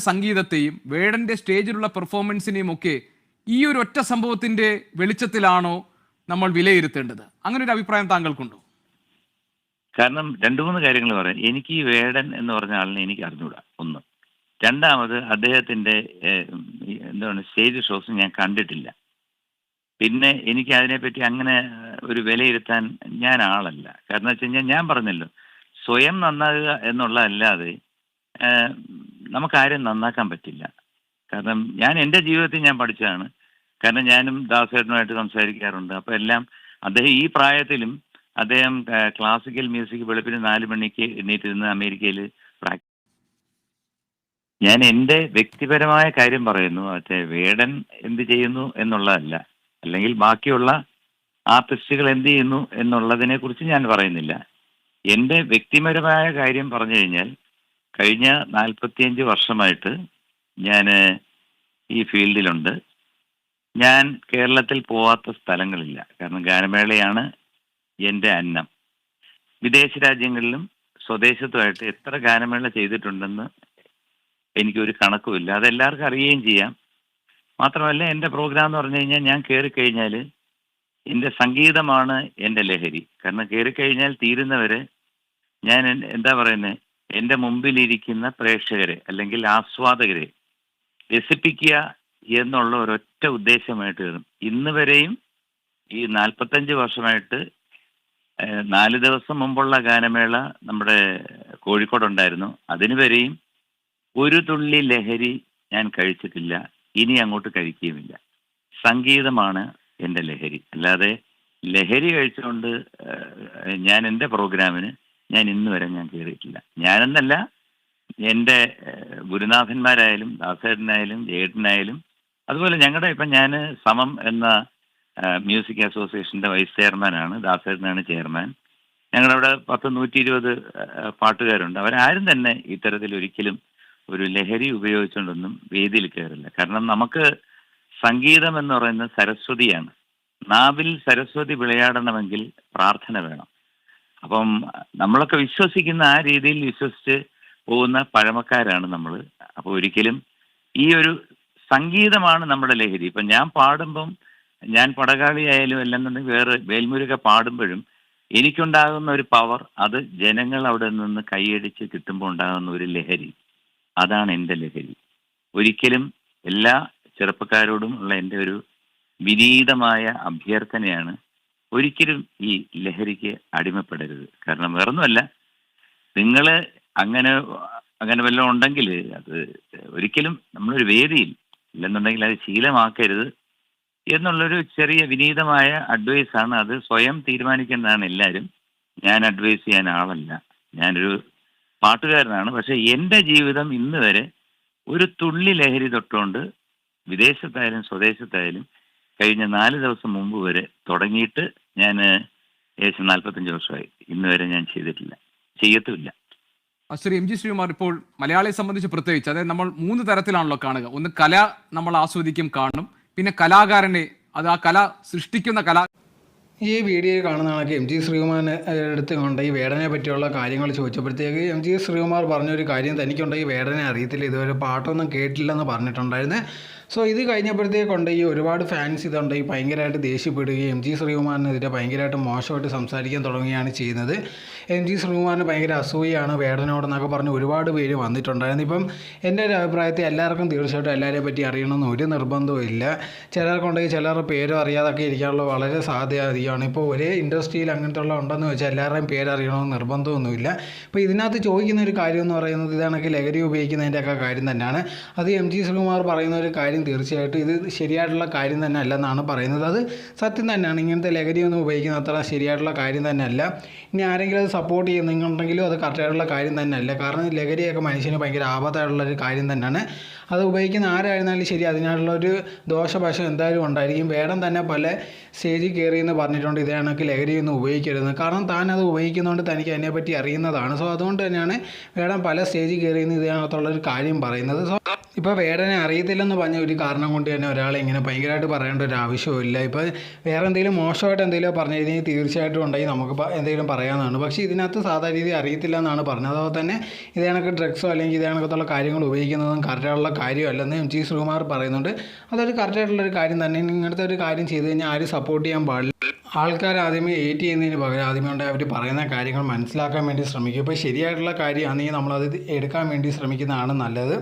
സംഗീതത്തെയും വേടന്റെ സ്റ്റേജിലുള്ള പെർഫോമൻസിനെയും ഒക്കെ ഈ ഒരു ഒറ്റ സംഭവത്തിന്റെ വെളിച്ചത്തിലാണോ നമ്മൾ വിലയിരുത്തേണ്ടത്? അങ്ങനെ ഒരു അഭിപ്രായം താങ്കൾക്കുണ്ടോ? കാരണം രണ്ടു മൂന്ന് കാര്യങ്ങൾ പറയാം. എനിക്ക് ഈ വേടൻ എന്ന് പറഞ്ഞ ആളിനെ എനിക്ക് അറിഞ്ഞൂടാ ഒന്ന്. രണ്ടാമത് അദ്ദേഹത്തിന്റെ എന്താണ് സ്റ്റേജ് ഷോസ് ഞാൻ കണ്ടിട്ടില്ല. പിന്നെ എനിക്ക് അതിനെപ്പറ്റി അങ്ങനെ ഒരു വിലയിരുത്താൻ ഞാൻ ആളല്ല. കാരണം വെച്ച് കഴിഞ്ഞാൽ ഞാൻ പറഞ്ഞല്ലോ സ്വയം നന്നാകുക എന്നുള്ളതല്ലാതെ നമുക്കാരും നന്നാക്കാൻ പറ്റില്ല. കാരണം ഞാൻ എന്റെ ജീവിതത്തിൽ ഞാൻ പഠിച്ചതാണ്. കാരണം ഞാനും ദാസേട്ടനുമായിട്ട് സംസാരിക്കാറുണ്ട്. അപ്പോൾ എല്ലാം അദ്ദേഹം ഈ പ്രായത്തിലും അദ്ദേഹം ക്ലാസിക്കൽ മ്യൂസിക് വെളുപ്പിന് നാല് മണിക്ക് എണ്ണീറ്റിരുന്ന് അമേരിക്കയിൽ പ്രാക്ടീസ് ഞാൻ എന്റെ വ്യക്തിപരമായ കാര്യം പറയുന്നു. മറ്റേ വേടൻ എന്ത് ചെയ്യുന്നു എന്നുള്ളതല്ല. അല്ലെങ്കിൽ ബാക്കിയുള്ള ആർട്ടിസ്റ്റുകൾ എന്ത് ചെയ്യുന്നു എന്നുള്ളതിനെ കുറിച്ച് ഞാൻ പറയുന്നില്ല. എന്റെ വ്യക്തിപരമായ കാര്യം പറഞ്ഞു കഴിഞ്ഞാൽ കഴിഞ്ഞ നാൽപ്പത്തിയഞ്ച് വർഷമായിട്ട് ഞാൻ ഈ ഫീൽഡിലുണ്ട്. ഞാൻ കേരളത്തിൽ പോവാത്ത സ്ഥലങ്ങളില്ല. കാരണം ഗാനമേളയാണ് എന്റെ അന്നം. വിദേശ രാജ്യങ്ങളിലും സ്വദേശത്തുമായിട്ട് എത്ര ഗാനമേള ചെയ്തിട്ടുണ്ടെന്ന് എനിക്കൊരു കണക്കുമില്ല. അതെല്ലാവർക്കും അറിയുകയും ചെയ്യാം. മാത്രമല്ല എന്റെ പ്രോഗ്രാം എന്ന് പറഞ്ഞു കഴിഞ്ഞാൽ ഞാൻ കയറി കഴിഞ്ഞാൽ എന്റെ സംഗീതമാണ് എന്റെ ലഹരി. കാരണം കയറി കഴിഞ്ഞാൽ തീരുന്നവരെ ഞാൻ എന്താ പറയുന്നത് എന്റെ മുമ്പിലിരിക്കുന്ന പ്രേക്ഷകരെ അല്ലെങ്കിൽ ആസ്വാദകരെ രസിപ്പിക്കുക എന്നുള്ള ഒരൊറ്റ ഉദ്ദേശമായിട്ട് വരും ഇന്ന് വരെയും ഈ നാൽപ്പത്തഞ്ച് വർഷമായിട്ട് നാല് ദിവസം മുമ്പുള്ള ഗാനമേള നമ്മുടെ കോഴിക്കോടുണ്ടായിരുന്നു. അതിനു വരെയും ഒരു തുള്ളി ലഹരി ഞാൻ കഴിച്ചിട്ടില്ല. ഇനി അങ്ങോട്ട് കഴിക്കുകയുമില്ല. സംഗീതമാണ് എന്റെ ലഹരി. അല്ലാതെ ലഹരി കഴിച്ചുകൊണ്ട് ഞാൻ എന്റെ പ്രോഗ്രാമിന് ഞാൻ ഇന്ന് വരെ ഞാൻ കയറിയിട്ടില്ല ഞാനെന്നല്ല എന്റെ ഗുരുനാഥന്മാരായാലും ദാസേട്ടനായാലും ജയേട്ടനായാലും അതുപോലെ ഞങ്ങളുടെ ഇപ്പം ഞാൻ സമം എന്ന മ്യൂസിക് അസോസിയേഷന്റെ വൈസ് ചെയർമാനാണ് ദാസേട്ടനാണ് ചെയർമാൻ. ഞങ്ങളുടെ അവിടെ പത്ത് നൂറ്റി ഇരുപത് പാട്ടുകാരുണ്ട്. അവരാരും തന്നെ ഇത്തരത്തിൽ ഒരിക്കലും ഒരു ലഹരി ഉപയോഗിച്ചുകൊണ്ടൊന്നും വേദിയിൽ കയറില്ല. കാരണം നമുക്ക് സംഗീതം എന്ന് പറയുന്നത് സരസ്വതിയാണ്. നാവിൽ സരസ്വതി വിളയാടണമെങ്കിൽ പ്രാർത്ഥന വേണം. അപ്പം നമ്മളൊക്കെ വിശ്വസിക്കുന്ന ആ രീതിയിൽ വിശ്വസിച്ച് പോകുന്ന പഴമക്കാരാണ് നമ്മൾ അപ്പോൾ ഒരിക്കലും ഈ ഒരു സംഗീതമാണ് നമ്മുടെ ലഹരി. ഇപ്പം ഞാൻ പാടുമ്പം ഞാൻ പടകാളിയായാലും അല്ലെന്നുണ്ടെങ്കിൽ വേറെ വേൽമുരുക പാടുമ്പോഴും എനിക്കുണ്ടാകുന്ന ഒരു പവർ അത് ജനങ്ങൾ അവിടെ നിന്ന് കൈയടിച്ച് കിട്ടുമ്പോൾ ഉണ്ടാകുന്ന ഒരു ലഹരി. അതാണ് എന്റെ ലഹരി. ഒരിക്കലും എല്ലാ ചെറുപ്പക്കാരോടും ഉള്ള എന്റെ ഒരു വിനീതമായ അഭ്യർത്ഥനയാണ് ഒരിക്കലും ഈ ലഹരിക്ക് അടിമപ്പെടരുത്. കാരണം വേറൊന്നുമല്ല നിങ്ങൾ അങ്ങനെ അങ്ങനെ വല്ലതും ഉണ്ടെങ്കിൽ അത് ഒരിക്കലും നമ്മളൊരു വേദിയിൽ ഇല്ലെന്നുണ്ടെങ്കിൽ അത് ശീലമാക്കരുത് എന്നുള്ളൊരു ചെറിയ വിനീതമായ അഡ്വൈസാണ് അത് സ്വയം തീരുമാനിക്കുന്നതാണ് എല്ലാവരും. ഞാൻ അഡ്വൈസ് ചെയ്യാൻ ആളല്ല. ഞാനൊരു പാട്ടുകാരനാണ്. പക്ഷെ എന്റെ ജീവിതം ഇന്ന് വരെ ഒരു തുള്ളി ലഹരി തൊട്ടുകൊണ്ട് വിദേശത്തായാലും സ്വദേശത്തായാലും കഴിഞ്ഞ നാല് ദിവസം മുമ്പ് വരെ തുടങ്ങിയിട്ട് ഞാൻ ഏകദേശം നാൽപ്പത്തഞ്ച് വർഷമായി. ഇന്ന് വരെ ഞാൻ ചെയ്തിട്ടില്ല. ചെയ്യത്തുമില്ല. ശ്രീ എം ജി ശ്രീകുമാർ ഇപ്പോൾ മലയാളിയെ സംബന്ധിച്ച് പ്രത്യേകിച്ച് അതായത് നമ്മൾ മൂന്ന് തരത്തിലാണല്ലോ കാണുക. ഒന്ന് കല നമ്മൾ ആസ്വദിക്കും കാണും. പിന്നെ കലാകാരനെ അത് ആ കല സൃഷ്ടിക്കുന്ന കലാ ഈ വീഡിയോയിൽ കാണുന്ന കണക്ക് എം ജി ശ്രീകുമാറിന്റെ അടുത്ത് കൊണ്ട് ഈ വേടനെ പറ്റിയുള്ള കാര്യങ്ങൾ ചോദിച്ചപ്പോഴത്തേക്ക് എം ജി ശ്രീകുമാർ പറഞ്ഞൊരു കാര്യം തനിക്കുണ്ട്. ഈ വേടനെ അറിയത്തില്ല. ഇതുവരെ പാട്ടൊന്നും കേട്ടില്ലെന്ന് പറഞ്ഞിട്ടുണ്ടായിരുന്നു. സോ ഇത് കഴിഞ്ഞപ്പോഴത്തേക്കുണ്ട് ഈ ഒരുപാട് ഫാൻസ് ഇതുണ്ട്. ഈ ഭയങ്കരമായിട്ട് ദേഷ്യപ്പെടുകയും എം ജി ശ്രീകുമാറിനെതിരെ ഭയങ്കരമായിട്ട് മോശമായിട്ട് സംസാരിക്കാൻ തുടങ്ങുകയാണ് ചെയ്യുന്നത്. എം ജി ശ്രീകുമാറിന് ഭയങ്കര അസൂയാണ് വേടനോടെന്നൊക്കെ പറഞ്ഞ് ഒരുപാട് പേര് വന്നിട്ടുണ്ടായിരുന്നു. ഇപ്പം എന്റെ ഒരു അഭിപ്രായത്തിൽ എല്ലാവർക്കും തീർച്ചയായിട്ടും എല്ലാവരെയും പറ്റി അറിയണമെന്ന് ഒരു നിർബന്ധവും ഇല്ല. ചിലർക്കുണ്ടെങ്കിൽ ചിലരുടെ പേരും അറിയാതൊക്കെ ഇരിക്കാനുള്ള വളരെ സാധ്യത അധികമാണ് ഇപ്പോൾ ഒരേ ഇൻഡസ്ട്രിയിൽ അങ്ങനത്തെ ഉള്ള ഉണ്ടെന്ന് വെച്ചാൽ എല്ലാവരുടെയും പേരറിയണമെന്ന് നിർബന്ധമൊന്നുമില്ല. ഇപ്പോൾ ഇതിനകത്ത് ചോദിക്കുന്ന ഒരു കാര്യം എന്ന് പറയുന്നത് ഇതാണെങ്കിൽ ലഹരി ഉപയോഗിക്കുന്നതിന്റെയൊക്കെ കാര്യം തന്നെയാണ്. അത് എം ജി ശ്രീകുമാർ പറയുന്ന ഒരു കാര്യം തീർച്ചയായിട്ടും ഇത് ശരിയായിട്ടുള്ള കാര്യം തന്നെ അല്ലെന്നാണ് പറയുന്നത്. അത് സത്യം തന്നെയാണ്. ഇങ്ങനത്തെ ലഹരിയൊന്നും ഉപയോഗിക്കുന്ന അത്ര ശരിയായിട്ടുള്ള കാര്യം തന്നെയല്ല. ഇനി ആരെങ്കിലും അത് സപ്പോർട്ട് ചെയ്യുന്നുണ്ടെങ്കിലും അത് കറക്റ്റായിട്ടുള്ള കാര്യം തന്നെയല്ല. കാരണം ലഹരിയൊക്കെ മനുഷ്യന് ഭയങ്കര ആപത്തായിട്ടുള്ള ഒരു കാര്യം തന്നെയാണ്. അത് ഉപയോഗിക്കുന്ന ആരായിരുന്നാലും ശരി അതിനായിട്ടുള്ളൊരു ദോഷവശം എന്തായാലും ഉണ്ടായിരിക്കും. വേടം തന്നെ പല സ്റ്റേജിൽ കയറി എന്ന് പറഞ്ഞിട്ടുണ്ട് ഇതേ കണക്ക് ഉപയോഗിക്കരുത് കാരണം താൻ അത് ഉപയോഗിക്കുന്നതുകൊണ്ട് തനിക്ക് അതിനെപ്പറ്റി അറിയുന്നതാണ്. സോ അതുകൊണ്ട് തന്നെയാണ് വേടം പല സ്റ്റേജിൽ കയറി എന്ന് ഇതിനകത്തുള്ള ഒരു കാര്യം പറയുന്നത്. സോ ഇപ്പോൾ വേടനെ അറിയത്തില്ലെന്ന് പറഞ്ഞ ഒരു കാരണം കൊണ്ട് തന്നെ ഒരാളെ ഇങ്ങനെ ഭയങ്കരമായിട്ട് പറയേണ്ട ഒരു ആവശ്യമില്ല ഇപ്പോൾ വേറെ എന്തെങ്കിലും മോശമായിട്ട് എന്തെങ്കിലും പറഞ്ഞു കഴിഞ്ഞാൽ തീർച്ചയായിട്ടും ഉണ്ടെങ്കിൽ നമുക്ക് എന്തെങ്കിലും പറയാമെന്നാണ് പക്ഷേ ഇതിനകത്ത് സാധാരണ രീതി അറിയത്തില്ല എന്നാണ് പറഞ്ഞത്. അതുപോലെ തന്നെ ഇതേണക്ക് ഡ്രഗ്സോ അല്ലെങ്കിൽ ഇതേണക്കത്തുള്ള കാര്യങ്ങൾ ഉപയോഗിക്കുന്നതും കറക്റ്റായിട്ടുള്ള കാര്യമല്ലെന്ന് എം ജി ശ്രീകുമാർ പറയുന്നുണ്ട്. അതൊരു കറക്റ്റായിട്ടുള്ളൊരു കാര്യം തന്നെ. ഇങ്ങനത്തെ ഒരു കാര്യം ചെയ്തു കഴിഞ്ഞാൽ ആരും സപ്പോർട്ട് ചെയ്യാൻ പാടില്ല. ആൾക്കാർ ആദ്യമേ ഏറ്റ് ചെയ്യുന്നതിന് പകരം ആദ്യമേ ഉണ്ട് അവർ പറയുന്ന കാര്യങ്ങൾ മനസ്സിലാക്കാൻ വേണ്ടി ശ്രമിക്കും. ഇപ്പോൾ ശരിയായിട്ടുള്ള കാര്യമാണെങ്കിൽ നമ്മളത് എടുക്കാൻ വേണ്ടി ശ്രമിക്കുന്നതാണ് നല്ലത്.